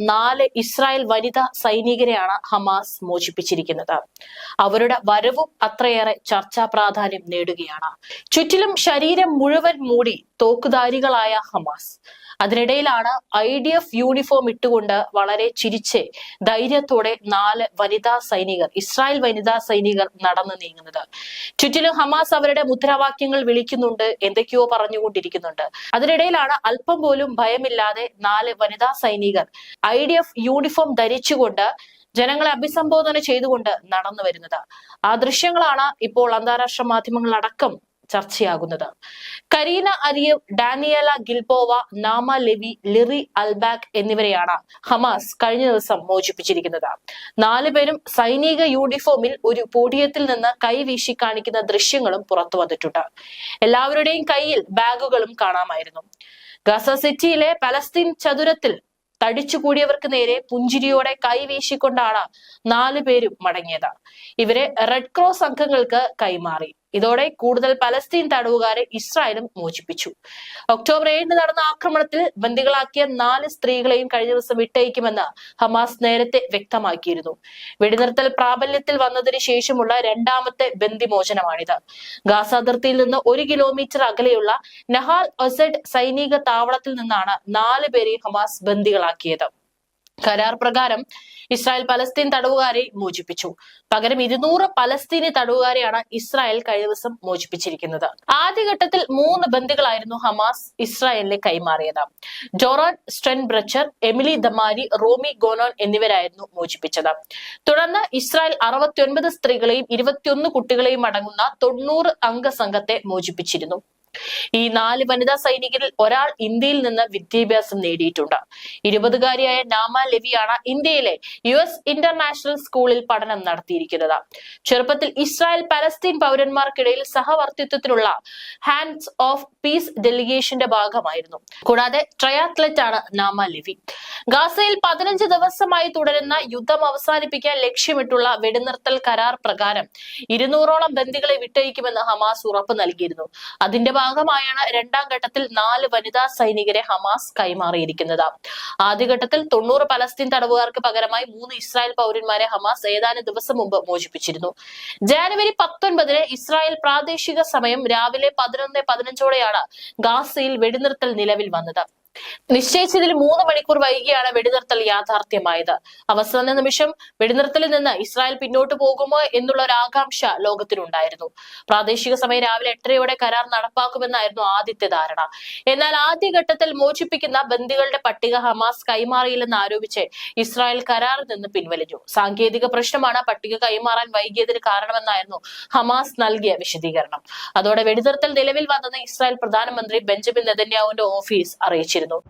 നാല് ഇസ്രായേൽ വനിതാ സൈനികരെയാണ് ഹമാസ് മോചിപ്പിച്ചിരിക്കുന്നത്. അവരുടെ വരവും അത്രയേറെ ചർച്ചാ പ്രാധാന്യം നേടുകയാണ്. ചുറ്റിലും ശരീരം മുഴുവൻ മൂടി തോക്കുധാരികളായ ഹമാസ്. അതിനിടയിലാണ് ഐ ഡി എഫ് യൂണിഫോം ഇട്ടുകൊണ്ട് വളരെ ചിരിച്ച് ധൈര്യത്തോടെ നാല് വനിതാ സൈനികർ ഇസ്രായേൽ വനിതാ സൈനികർ നടന്നു നീങ്ങുന്നത്. ചുറ്റിലും ഹമാസ് അവരുടെ മുദ്രാവാക്യങ്ങൾ വിളിക്കുന്നുണ്ട് എന്തൊക്കെയോ പറഞ്ഞുകൊണ്ടിരിക്കുന്നുണ്ട്. അതിനിടയിലാണ് അല്പം പോലും ഭയമില്ലാതെ നാല് വനിതാ സൈനികർ ഐ ഡി എഫ് യൂണിഫോം ധരിച്ചുകൊണ്ട് ജനങ്ങളെ അഭിസംബോധന ചെയ്തുകൊണ്ട് നടന്നു വരുന്നത്. ആ ദൃശ്യങ്ങളാണ് ഇപ്പോൾ അന്താരാഷ്ട്ര മാധ്യമങ്ങളടക്കം ചർച്ചയാകുന്നത്. കരീന അരിയവ് ഡാനിയല ഗിൽപോവ നാമ ലെവി ലിറി അൽബാക് എന്നിവരെയാണ് ഹമാസ് കഴിഞ്ഞ ദിവസം മോചിപ്പിച്ചിരിക്കുന്നത്. നാലുപേരും സൈനിക യൂണിഫോമിൽ ഒരു പോഡിയത്തിൽ നിന്ന് കൈവീശി കാണിക്കുന്ന ദൃശ്യങ്ങളും പുറത്തു വന്നിട്ടുണ്ട്. എല്ലാവരുടെയും കയ്യിൽ ബാഗുകളും കാണാമായിരുന്നു. ഗസ സിറ്റിയിലെ പലസ്തീൻ ചതുരത്തിൽ തടിച്ചുകൂടിയവർക്ക് നേരെ പുഞ്ചിരിയോടെ കൈവീശിക്കൊണ്ടാണ് നാലുപേരും മടങ്ങിയത്. ഇവരെ റെഡ് ക്രോസ് സംഘങ്ങൾക്ക് കൈമാറി. ഇതോടെ കൂടുതൽ പലസ്തീൻ തടവുകാരെ ഇസ്രായേലും മോചിപ്പിച്ചു. ഒക്ടോബർ ഏഴിന് നടന്ന ആക്രമണത്തിൽ ബന്ദികളാക്കിയ നാല് സ്ത്രീകളെയും കഴിഞ്ഞ ദിവസം വിട്ടയക്കുമെന്ന് ഹമാസ് നേരത്തെ വ്യക്തമാക്കിയിരുന്നു. വെടിനിർത്തൽ പ്രാബല്യത്തിൽ വന്നതിന് ശേഷമുള്ള രണ്ടാമത്തെ ബന്ദിമോചനമാണിത്. ഗാസ അതിർത്തിയിൽ നിന്ന് ഒരു കിലോമീറ്റർ അകലെയുള്ള നഹാൽ ഒസെഡ് സൈനിക താവളത്തിൽ നിന്നാണ് നാല് പേരെ ഹമാസ് ബന്ദികളാക്കിയത്. കരാർ പ്രകാരം ഇസ്രായേൽ പലസ്തീൻ തടവുകാരെ മോചിപ്പിച്ചു. പകരം ഇരുന്നൂറ് പലസ്തീനി തടവുകാരെയാണ് ഇസ്രായേൽ കഴിഞ്ഞ ദിവസം മോചിപ്പിച്ചിരിക്കുന്നത്. ആദ്യഘട്ടത്തിൽ മൂന്ന് ബന്ദികളായിരുന്നു ഹമാസ് ഇസ്രായേലിനെ കൈമാറിയത്. ഡൊറാൻ സ്ട്രെൻ ബ്രച്ചർ എമിലി ദമാരി റോമി ഗോനോൻ എന്നിവരായിരുന്നു മോചിപ്പിച്ചത്. തുടർന്ന് ഇസ്രായേൽ അറുപത്തിയൊൻപത് സ്ത്രീകളെയും ഇരുപത്തിയൊന്ന് കുട്ടികളെയും അടങ്ങുന്ന തൊണ്ണൂറ് അംഗ സംഘത്തെ മോചിപ്പിച്ചിരുന്നു. ഈ നാല് വനിതാ സൈനികരിൽ ഒരാൾ ഇന്ത്യയിൽ നിന്ന് വിദ്യാഭ്യാസം നേടിയിട്ടുണ്ട്. ഇരുപതുകാരിയായ നാമ ലെവിയാണ് ഇന്ത്യയിലെ യു എസ് ഇന്റർനാഷണൽ സ്കൂളിൽ പഠനം നടത്തിയിരിക്കുന്നത്. ചെറുപ്പത്തിൽ ഇസ്രായേൽ പലസ്തീൻ പൗരന്മാർക്കിടയിൽ സഹവർത്തിത്വത്തിനുള്ള ഹാൻഡ്സ് ഓഫ് പീസ് ഡെലിഗേഷന്റെ ഭാഗമായിരുന്നു. കൂടാതെ ട്രയാത്ലറ്റ് ആണ് നാമ ലെവി. ഗാസയിൽ പതിനഞ്ച് ദിവസമായി തുടരുന്ന യുദ്ധം അവസാനിപ്പിക്കാൻ ലക്ഷ്യമിട്ടുള്ള വെടിനിർത്തൽ കരാർ പ്രകാരം ഇരുന്നൂറോളം ബന്ദികളെ വിട്ടയക്കുമെന്ന് ഹമാസ് ഉറപ്പ് നൽകിയിരുന്നു. അതിന്റെ ഭാഗമായാണ് രണ്ടാം ഘട്ടത്തിൽ നാല് വനിതാ സൈനികരെ ഹമാസ് കൈമാറിയിരിക്കുന്നത്. ആദ്യഘട്ടത്തിൽ തൊണ്ണൂറ് പലസ്തീൻ തടവുകാർക്ക് പകരമായി മൂന്ന് ഇസ്രായേൽ പൗരന്മാരെ ഹമാസ് ഏതാനും ദിവസം മുമ്പ് മോചിപ്പിച്ചിരുന്നു. ജാനുവരി പത്തൊൻപതിന് ഇസ്രായേൽ പ്രാദേശിക സമയം രാവിലെ പതിനൊന്ന് പതിനഞ്ചോടെയാണ് ഗാസയിൽ വെടിനിർത്തൽ നിലവിൽ വന്നത്. നിശ്ചയിച്ചതിൽ മൂന്ന് മണിക്കൂർ വൈകിയാണ് വെടിനിർത്തൽ യാഥാർത്ഥ്യമായത്. അവസാന നിമിഷം വെടിനിർത്തലിൽ നിന്ന് ഇസ്രായേൽ പിന്നോട്ട് പോകുമോ എന്നുള്ള ഒരു ആകാംക്ഷ ലോകത്തിനുണ്ടായിരുന്നു പ്രാദേശിക സമയം രാവിലെ എട്ടരയോടെ കരാർ നടപ്പാക്കുമെന്നായിരുന്നു ആദ്യത്തെ ധാരണ. എന്നാൽ ആദ്യഘട്ടത്തിൽ മോചിപ്പിക്കുന്ന ബന്ദികളുടെ പട്ടിക ഹമാസ് കൈമാറിയില്ലെന്ന് ആരോപിച്ച് ഇസ്രായേൽ കരാറിൽ നിന്ന് പിൻവലിഞ്ഞു. സാങ്കേതിക പ്രശ്നമാണ് പട്ടിക കൈമാറാൻ വൈകിയതിന് കാരണമെന്നായിരുന്നു ഹമാസ് നൽകിയ വിശദീകരണം. അതോടെ വെടിനിർത്തൽ നിലവിൽ വന്നെന്ന് ഇസ്രായേൽ പ്രധാനമന്ത്രി ബെഞ്ചമിൻ നെതന്യാവിന്റെ ഓഫീസ് അറിയിച്ചിരുന്നു. るの？